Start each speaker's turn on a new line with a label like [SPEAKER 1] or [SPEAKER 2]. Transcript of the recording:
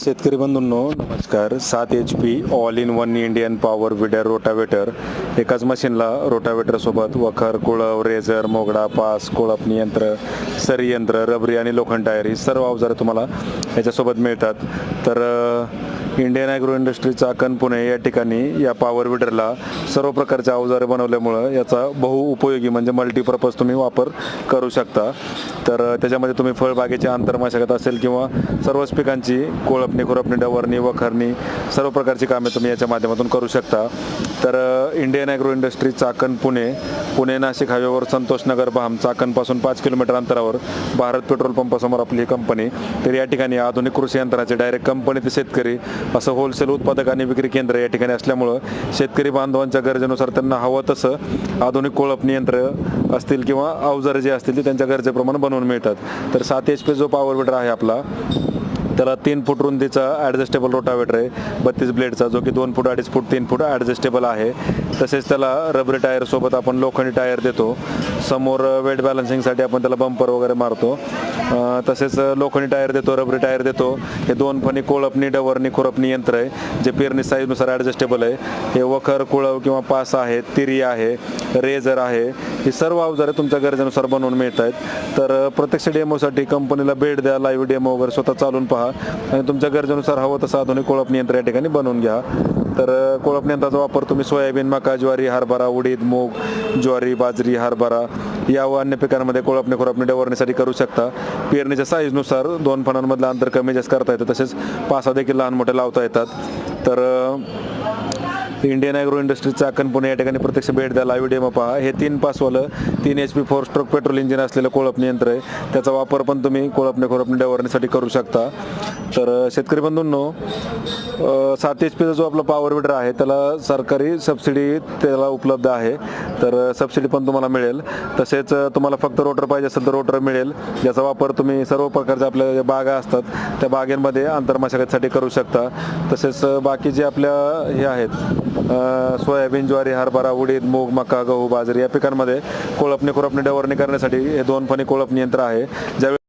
[SPEAKER 1] शेतकरी बंधूंनो नमस्कार. सात H P all in one Indian power weeder rotavator एकाच मशीनला रोटावेटरसोबत वखर कुळव रेझर मोगडा पास कोळपणी यंत्र सरी यंत्र रबरी आणि लोखंड टायर ही सर्व अवजारं तुम्हाला याच्यासोबत मिळतात. तर Indian agro industry Chakan Pune या ठिकाणी या पॉवर विडरला सर्व प्रकारचे अवजारे बनवल्यामुळं याचा बहु उपयोगी म्हणजे मल्टीपर्पज तुम्ही वापर करू शकता. तर त्याच्यामध्ये तुम्ही फळबागेची आंतरमशागत असेल किंवा सर्वच पिकांची कोळपणी खुरपणी डवरणी वखरणी सर्व प्रकारची कामे तुम्ही याच्या माध्यमातून करू शकता. तर Indian agro industry Chakan Pune Pune Nashik हायवेवर संतोषनगर भाम चाकणपासून पाच किलोमीटर अंतरावर भारत पेट्रोल पंपासमोर आपली ही कंपनी तर या ठिकाणी आधुनिक कृषी यंत्राचे डायरेक्ट कंपनी ते शेतकरी असं होलसेल उत्पादक आणि विक्री केंद्र या ठिकाणी असल्यामुळं शेतकरी बांधवांच्या गरजेनुसार त्यांना हवं तसं आधुनिक कोळपणी यंत्र असतील किंवा अवजारे जे असतील ते त्यांच्या गरजेप्रमाणे बनवून मिळतात. तर सात एच पी जो पॉवर विडर आहे आपला त्याला तीन फूट रुंदीचा ॲडजस्टेबल रोटावेटर आहे. बत्तीस ब्लेडचा जो की दोन फूट अडीच फूट तीन फूट ॲडजस्टेबल आहे. तसेच त्याला रबरी टायरसोबत आपण लोखंडी टायर देतो. समोर वेट बॅलन्सिंगसाठी आपण त्याला बंपर वगैरे मारतो. तसेच लोखंडी टायर देतो रबरी टायर देतो. हे दोन फणी कोळपणी डवरणी खुरपणी यंत्र आहे जे पेरणी साईजनुसार ॲडजस्टेबल आहे. हे वखर कुळव किंवा पास आहे तिरी आहे रेझर आहे. ही सर्व अवजारे तुमच्या गरजेनुसार बनवून मिळत आहेत तर प्रत्यक्ष डेमोसाठी कंपनीला भेट द्या लाईव्ह डेमो वगैरे स्वतः चालून पहा. आणि तुमच्या गरजेनुसार हवं तसं आधुनिक कोळपणी यंत्र या ठिकाणी बनवून घ्या. तर कोळप कोळपणी यंत्राचा वापर तुम्ही सोयाबीन मका ज्वारी हरभरा उडीद मूग ज्वारी बाजरी हरभरा या व अन्य पिकांमध्ये कोळपणी खुरपणी डवरण्यासाठी करू शकता. पेरणीच्या साईजनुसार दोन फणांमधलं अंतर कमी जास्त करता येतं. तसेच पासा देखील लहान मोठे लावता येतात. तर इंडियन ॲग्रो इंडस्ट्रीचा चाकण पुणे या ठिकाणी प्रत्यक्ष भेट द्या. लाईव्ह डेमो पहा. हे तीन पासवालं तीन H P four stroke petrol engine असलेलं कोळपणी यंत्र आहे. त्याचा वापर पण तुम्ही कोळपणे खोळपणे डवरण्यासाठी करू शकता. तर शेतकरी बंधूंनो सात एच पीचा जो आपला पॉवर विडर आहे त्याला सरकारी सबसिडी त्याला उपलब्ध आहे. तर सबसिडी पण तुम्हाला मिळेल. तसेच तुम्हाला फक्त रोटर पाहिजे असेल तर रोटर मिळेल. ज्याचा वापर तुम्ही सर्व प्रकारच्या आपल्या ज्या बागा असतात त्या बागेंमध्ये आंतरमशागतीसाठी करू शकता. तसेच बाकी जे आपल्या हे आहेत सोयाबीन ज्वारी हरभरा उडीद मूग मका गहू बाजरी या पिकांमध्ये कोळपणी खुरपणी डवरणी करण्यासाठी हे दोन फणी कोळपणी यंत्र आहे. ज्यावेळी